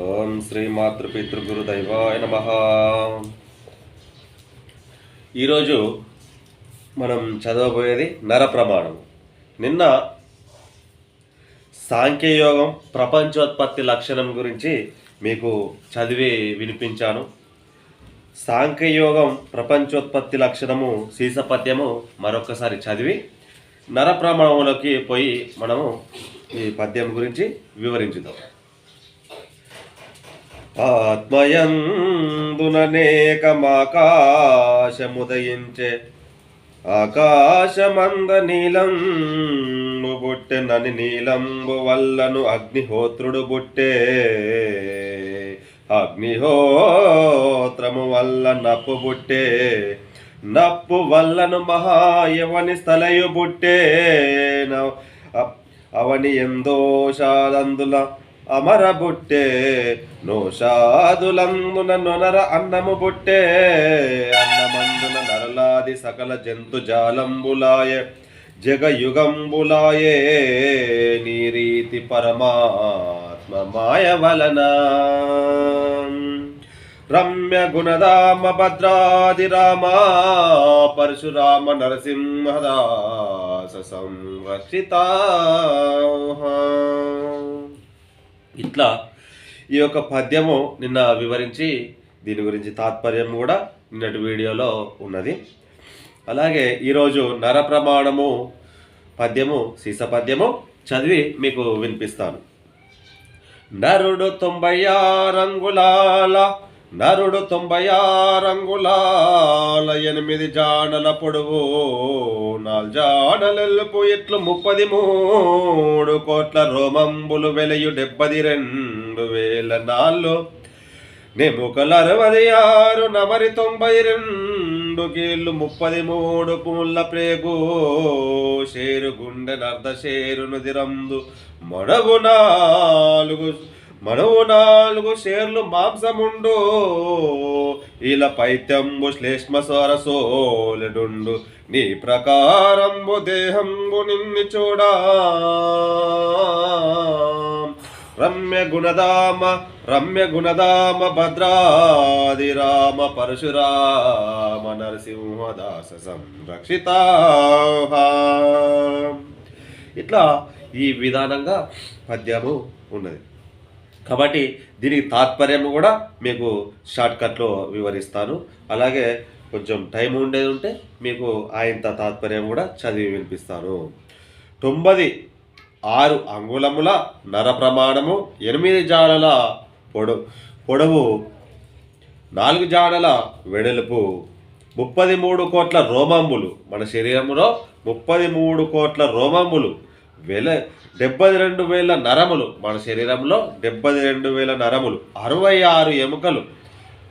ఓం శ్రీ మాతృపితృగురు దైవాయ నమ. ఈరోజు మనం చదవబోయేది నర ప్రమాణం నిన్న సాంఖ్యయోగం ప్రపంచోత్పత్తి లక్షణం గురించి మీకు చదివి వినిపించాను. సాంఖ్యయోగం ప్రపంచోత్పత్తి లక్షణము సీసపద్యము మరొకసారి చదివి నర ప్రమాణంలోకి పోయి మనము ఈ పద్యం గురించి వివరించుదాం. ఆత్మయందుననేకమాకాశముదయించే ఆకాశమంద నీలంబు బుట్టె నని నీలంబు వల్లను అగ్నిహోత్రుడు బుట్టే. అగ్నిహోత్రము వల్ల నప్పు బుట్టే. నప్పు వల్లను మహాయవని స్థలయు బుట్టే. నవ్- అవని ఎందోషాలందుల అమర బుట్టే నోషాదులందున నొనర అన్నము బుట్టే. అన్నమందున నరలాది సకల జంతు జాలంబులాయ జగయుగంబులాయే. నీరీతి పరమాత్మ మాయ వలన. రమ్య గుణదామ భద్రాది రామ పరశురామ నరసింహదాస సంవర్షితా. ఇట్లా ఈ యొక్క పద్యము నిన్న వివరించి దీని గురించి తాత్పర్యం కూడా నిన్నటి వీడియోలో ఉన్నది. అలాగే ఈరోజు నర ప్రమాణము పద్యము సీస పద్యము చదివి మీకు వినిపిస్తాను. నరుడు తొంభై రంగులాల నరుడు తొంభై రంగులాల ఎనిమిది జాడల పొడవు నాలుగు జాడలెల్పు ఇట్లు ముప్పది మూడు కోట్ల రోమంబులు వెలయు డెబ్బది రెండు వేల నాళ్ళు నిముకలు అరవది ఆరు నవరి తొంభై రెండు కీళ్ళు ముప్పది మూడు పుల్ల ప్రేగు షేరు గుండె నర్ద షేరును దిరందు మడవు నాలుగు మనవు నాలుగు షేర్లు మాంసముండు ఇలా పైత్యంబు శ్లేష్మ స్వర సోలెడుండు. నీ ప్రకారంబు దేహంబు నిన్ను చూడా. రమ్య గుణదామ రమ్య గుణదామ భద్రాది రామ పరశురామ నరసింహదాస సంరక్షిత. ఇట్లా ఈ విధానంగా పద్యము ఉన్నది. కాబట్టి దీనికి తాత్పర్యం కూడా మీకు షార్ట్కట్లో వివరిస్తాను. అలాగే కొంచెం టైం ఉండేది ఉంటే మీకు ఆయంత తాత్పర్యం కూడా చదివి వినిపిస్తాను. తొమ్మిది ఆరు అంగుళముల నర ప్రమాణము ఎనిమిది జాడల పొడవు పొడవు నాలుగు జాడల వెడల్పు ముప్పది మూడు కోట్ల రోమంబులు. మన శరీరంలో ముప్పది మూడు కోట్ల రోమంబులు వెల డెబ్బై రెండు వేల నరములు. మన శరీరంలో డెబ్బై రెండు వేల నరములు. అరవై ఆరు ఎముకలు.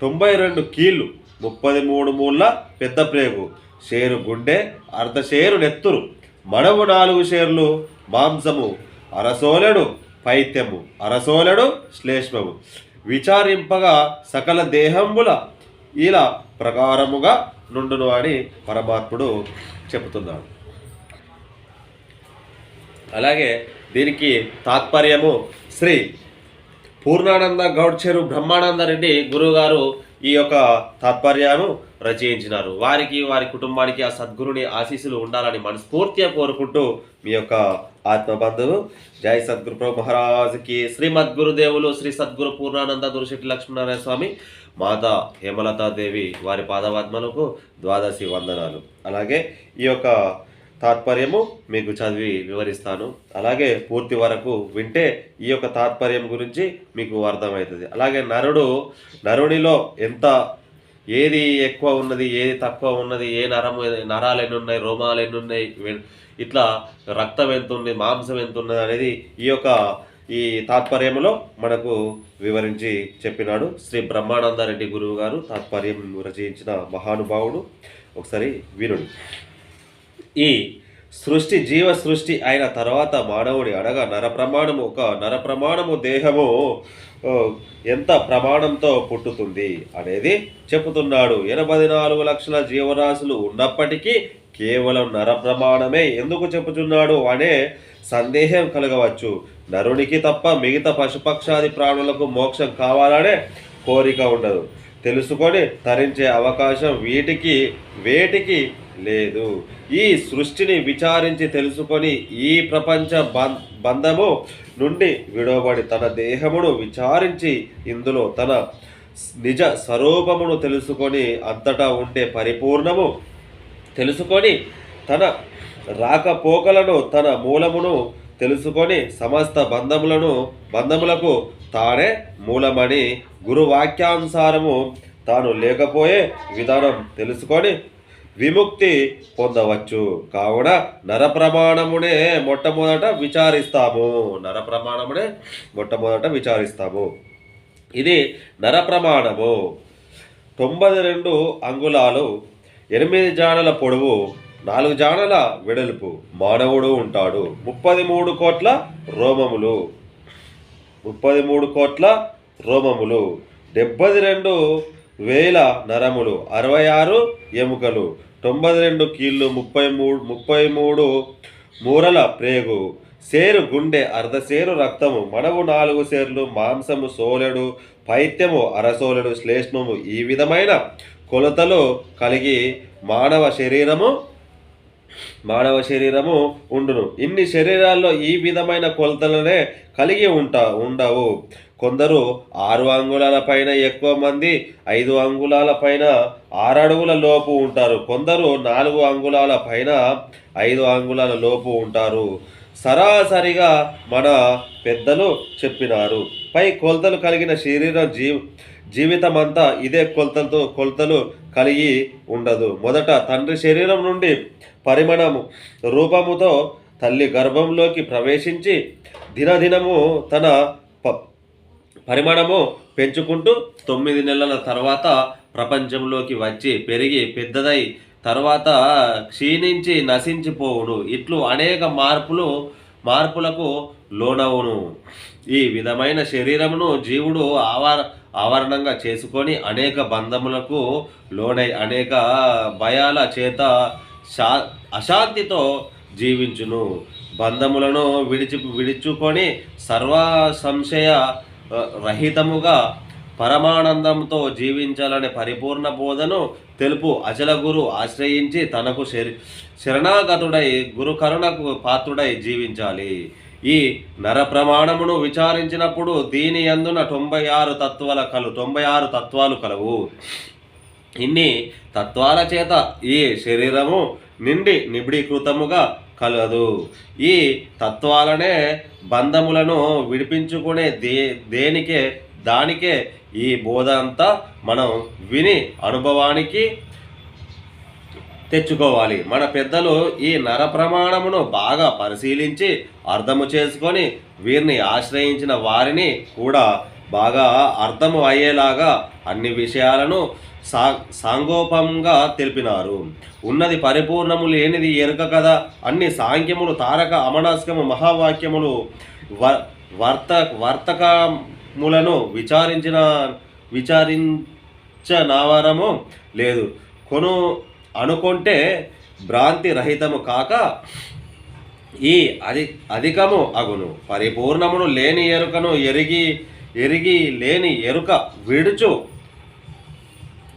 తొంభై రెండు కీళ్ళు ముప్పది మూడు మూళ్ళ పెద్ద ప్రేగు. షేరు గుండె అర్ధ షేరు నెత్తురు. మడవు నాలుగు షేర్లు మాంసము. అరసోలెడు పైత్యము. అరసోలెడు శ్లేష్మము. విచారింపగా సకల దేహంబుల ఇలా ప్రకారముగా నుండును అని పరమాత్ముడు చెబుతున్నాడు. అలాగే దీనికి తాత్పర్యము శ్రీ పూర్ణానంద గౌడ్చెరు బ్రహ్మానంద రెడ్డి గురువుగారు ఈ యొక్క తాత్పర్యాన్ని రచయించినారు. వారికి వారి కుటుంబానికి ఆ సద్గురుని ఆశీస్సులు ఉండాలని మనస్ఫూర్తిగా కోరుకుంటూ మీ యొక్క ఆత్మబంధువు జై సద్గురు ప్రభు మహారాజుకి. శ్రీమద్ శ్రీ సద్గురు పూర్ణానంద దురిశెట్టి లక్ష్మీనారాయణ స్వామి మాతా హేమలతాదేవి వారి పాదవాత్మలకు ద్వాదశి వందనాలు. అలాగే ఈ యొక్క తాత్పర్యము మీకు చదివి వివరిస్తాను. అలాగే పూర్తి వరకు వింటే ఈ యొక్క తాత్పర్యం గురించి మీకు అర్థమవుతుంది. అలాగే నరుడు నరునిలో ఎంత ఏది ఎక్కువ ఉన్నది ఏది తక్కువ ఉన్నది ఏ నరము నరాలు ఎన్ని ఉన్నాయి రోమాలు ఎన్ని ఉన్నాయి ఇట్లా రక్తం ఎంత ఉంది మాంసం ఎంత ఉన్నది అనేది ఈ యొక్క ఈ తాత్పర్యములో మనకు వివరించి చెప్పినాడు శ్రీ బ్రహ్మానందారెడ్డి గురువు గారు. తాత్పర్యం రచయించిన మహానుభావుడు ఒకసారి వీరుడు ఈ సృష్టి జీవ సృష్టి అయిన తర్వాత మానవుడి అనగా నర ప్రమాణము ఒక నర ప్రమాణము దేహము ఎంత ప్రమాణంతో పుట్టుతుంది అనేది చెబుతున్నాడు. ఎనభై నాలుగు లక్షల జీవరాశులు ఉన్నప్పటికీ కేవలం నర ప్రమాణమే ఎందుకు చెప్పుచున్నాడు అనే సందేహం కలగవచ్చు. నరునికి తప్ప మిగతా పశుపక్షాది ప్రాణులకు మోక్షం కావాలనే కోరిక ఉండదు. తెలుసుకొని తరించే అవకాశం వీటికి వేటికి లేదు. ఈ సృష్టిని విచారించి తెలుసుకొని ఈ ప్రపంచ బం- బంధము నుండి విడవబడి తన దేహమును విచారించి ఇందులో తన నిజ స్వరూపమును తెలుసుకొని అంతటా ఉండే పరిపూర్ణము తెలుసుకొని తన రాకపోకలను తన మూలమును తెలుసుకొని సమస్త బంధములను బంధములకు తానే మూలమని గురు వాక్యానుసారము తాను లేకపోయే విధానం తెలుసుకొని విముక్తి పొందవచ్చు. కావున నర ప్రమాణమునే మొట్టమొదట విచారిస్తాము. నర ప్రమాణమునే మొట్టమొదట విచారిస్తాము. ఇది నర ప్రమాణము తొంభై రెండు అంగుళాలు ఎనిమిది జాడల పొడవు నాలుగు జాడల వెడల్పు మానవుడు ఉంటాడు. ముప్పది మూడు కోట్ల రోమములు. ముప్పది మూడు కోట్ల రోమములు డెబ్బై రెండు వేల నరములు అరవై ఆరు ఎముకలు తొంభై రెండు కీళ్ళు ముప్పై మూడు ముప్పై మూడు మూరల ప్రేగు సేరు గుండె అర్ధసేరు రక్తము మనవు నాలుగు సేర్లు మాంసము సోలెడు పైత్యము అరసోలెడు శ్లేష్మము ఈ విధమైన కొలతలు కలిగి మానవ శరీరము మానవ శరీరము ఉండును. ఇన్ని శరీరాల్లో ఈ విధమైన కొలతలనే కలిగి ఉంటా ఉండవు. కొందరు ఆరు అంగుళాల పైన ఎక్కువ మంది ఐదు అంగుళాల పైన ఆరు అడుగుల లోపు ఉంటారు. కొందరు నాలుగు అంగుళాల పైన ఐదు అంగుళాల లోపు ఉంటారు. సరాసరిగా మన పెద్దలు చెప్పినారు. పై కొలతలు కలిగిన శరీరం జీ జీవితమంతా ఇదే కొలతలతో కొలతలు కలిగి ఉండదు. మొదట తండ్రి శరీరం నుండి పరిమాణము రూపముతో తల్లి గర్భంలోకి ప్రవేశించి దినదినము తన ప పరిమాణము పెంచుకుంటూ తొమ్మిది నెలల తర్వాత ప్రపంచంలోకి వచ్చి పెరిగి పెద్దదై తర్వాత క్షీణించి నశించిపోవును. ఇట్లు అనేక మార్పులు మార్పులకు లోనవును. ఈ విధమైన శరీరమును జీవుడు ఆవర ఆవరణంగా చేసుకొని అనేక బంధములకు లోనై అనేక భయాల చేత శా అశాంతితో జీవించును. బంధములను విడిచి విడిచుకొని సర్వ సంశయ రహితముగా పరమానందంతో జీవించాలనే పరిపూర్ణ బోధను తెలుపు అచల గురు ఆశ్రయించి తనకు శరి శరణాగతుడై గురు కరుణకు పాత్రుడై జీవించాలి. ఈ నర ప్రమాణమును విచారించినప్పుడు దీని అందున తొంభై ఆరు తత్వాల కలు తొంభై ఆరు తత్వాలు కలవు. ఇన్ని తత్వాల చేత ఈ శరీరము నిండి నిబిడీకృతముగా కలదు. ఈ తత్వాలనే బంధములను విడిపించుకునే దే దేనికే దానికే ఈ బోధ అంతా మనం విని అనుభవానికి తెచ్చుకోవాలి. మన పెద్దలు ఈ నర ప్రమాణమును బాగా పరిశీలించి అర్థము చేసుకొని వీరిని ఆశ్రయించిన వారిని కూడా బాగా అర్థము అయ్యేలాగా అన్ని విషయాలను సా సాంగోపంగా తెలిపినారు. ఉన్నది పరిపూర్ణము లేనిది ఎరుక కదా. అన్ని సాంఖ్యములు తారక అమనాస్కము మహావాక్యములు వ వర్త వర్తకములను విచారించిన విచారించనవరము లేదు. కొను అనుకుంటే భ్రాంతి రహితము కాక ఈ అధి అధికము అగును. పరిపూర్ణమును లేని ఎరుకను ఎరిగి ఎరిగి లేని ఎరుక విడుచు.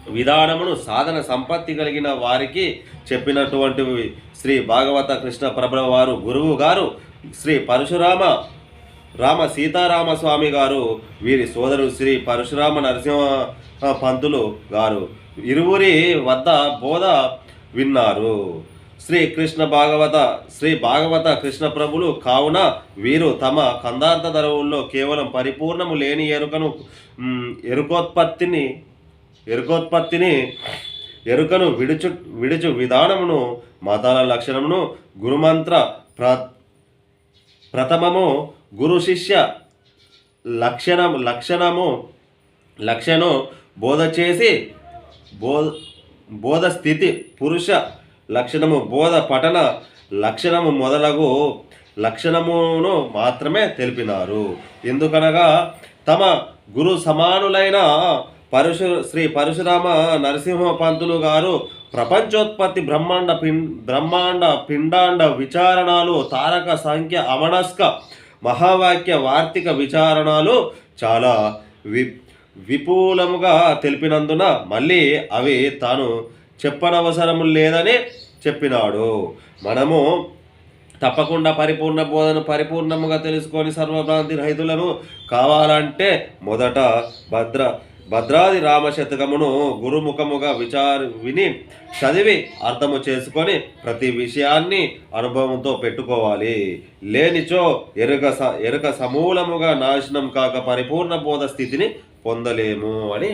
విధానమును సాధన సంపత్తి కలిగిన వారికి చెప్పినటువంటి శ్రీ భాగవత కృష్ణ ప్రభు వారు గురువు గారు శ్రీ పరశురామ రామ సీతారామస్వామి గారు వీరి సోదరుడు శ్రీ పరశురామ నరసింహ పంతులు గారు. ఇరువురి వద్ద బోధ విన్నారు. శ్రీ కృష్ణ భాగవత శ్రీ భాగవత కృష్ణ ప్రభులు కావున వీరు తమ కందార్థ ధరవుల్లో కేవలం పరిపూర్ణము లేని ఎరుకను ఎరుకోత్పత్తిని ఎరుకోత్పత్తిని ఎరుకను విడుచు విడుచు విధానమును మతాల లక్షణమును గురుమంత్ర ప్ర ప్రథమము గురు శిష్య లక్షణం లక్షణము లక్షను బోధ చేసి బోధ బోధ స్థితి పురుష లక్షణము బోధ పఠన లక్షణము మొదలగు లక్షణమును మాత్రమే తెలిపినారు. ఎందుకనగా తమ గురు సమానులైన పరశు శ్రీ పరశురామ నరసింహ పంతులు గారు ప్రపంచోత్పత్తి బ్రహ్మాండ పిం బ్రహ్మాండ పిండాండ విచారణలు తారక సంఖ్య అమనస్క మహావాక్య వార్తిక విచారణలు చాలా వి విపులముగా తెలిపినందున మళ్ళీ అవి తాను చెప్పనవసరం లేదని చెప్పినాడు. మనము తప్పకుండా పరిపూర్ణ బోధన పరిపూర్ణముగా తెలుసుకొని సర్వభ్రాంతి రహితులను కావాలంటే మొదట భద్ర భద్రాది రామశతకమును గురుముఖముగా విచారి విని చదివి అర్థము చేసుకొని ప్రతి విషయాన్ని అనుభవంతో పెట్టుకోవాలి. లేనిచో ఎరుక స ఎరుక సమూలముగా నాశనం కాక పరిపూర్ణ బోధ స్థితిని పొందలేము అని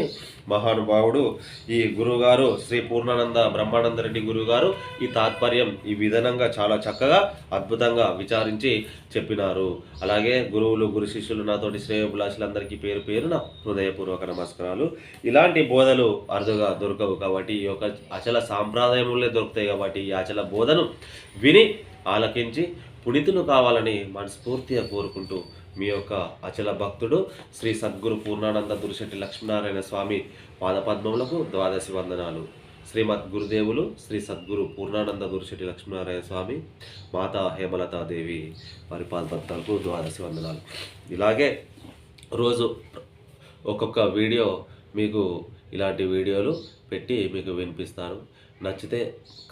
మహానుభావుడు ఈ గురువుగారు శ్రీ పూర్ణానంద బ్రహ్మానంద రెడ్డి గురువుగారు ఈ తాత్పర్యం ఈ విధానంగా చాలా చక్కగా అద్భుతంగా విచారించి చెప్పినారు. అలాగే గురువులు గురు శిష్యులు నాతోటి శ్రేయోభిలాషులందరికీ పేరు పేరున హృదయపూర్వక నమస్కారాలు. ఇలాంటి బోధలు అరుదుగా దొరకవు కాబట్టి ఈ యొక్క అచల సాంప్రదాయములే దొరుకుతాయి కాబట్టి ఈ అచల బోధను విని ఆలకించి పుణితులు కావాలని మనస్ఫూర్తిగా కోరుకుంటూ మీ యొక్క అచల భక్తుడు శ్రీ సద్గురు పూర్ణానంద దురిశెట్టి లక్ష్మీనారాయణ స్వామి పాదపద్మములకు ద్వాదశి వందనాలు. శ్రీమద్ గురుదేవులు శ్రీ సద్గురు పూర్ణానంద దురిశెట్టి లక్ష్మీనారాయణ స్వామి మాతా హేమలతాదేవి వారి పాదపద్మాలకు ద్వాదశి వందనాలు. ఇలాగే రోజు ఒక్కొక్క వీడియో మీకు ఇలాంటి వీడియోలు పెట్టి మీకు వినిపిస్తాను. నచ్చితే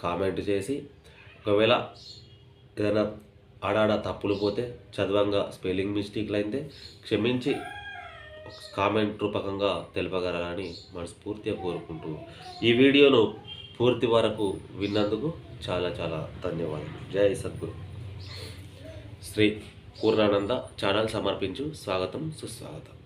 కామెంట్ చేసి ఒకవేళ ఏదైనా ఆడాడ తప్పులు పోతే చదవంగా స్పెల్లింగ్ మిస్టేక్లు అయితే క్షమించి కామెంట్ రూపకంగా తెలుపగలరని మనస్ఫూర్తిగా కోరుకుంటూ ఈ వీడియోను పూర్తి వరకు విన్నందుకు చాలా చాలా ధన్యవాదాలు జై సద్గురు. శ్రీ పూర్ణానంద ఛానల్ సమర్పించు స్వాగతం సుస్వాగతం.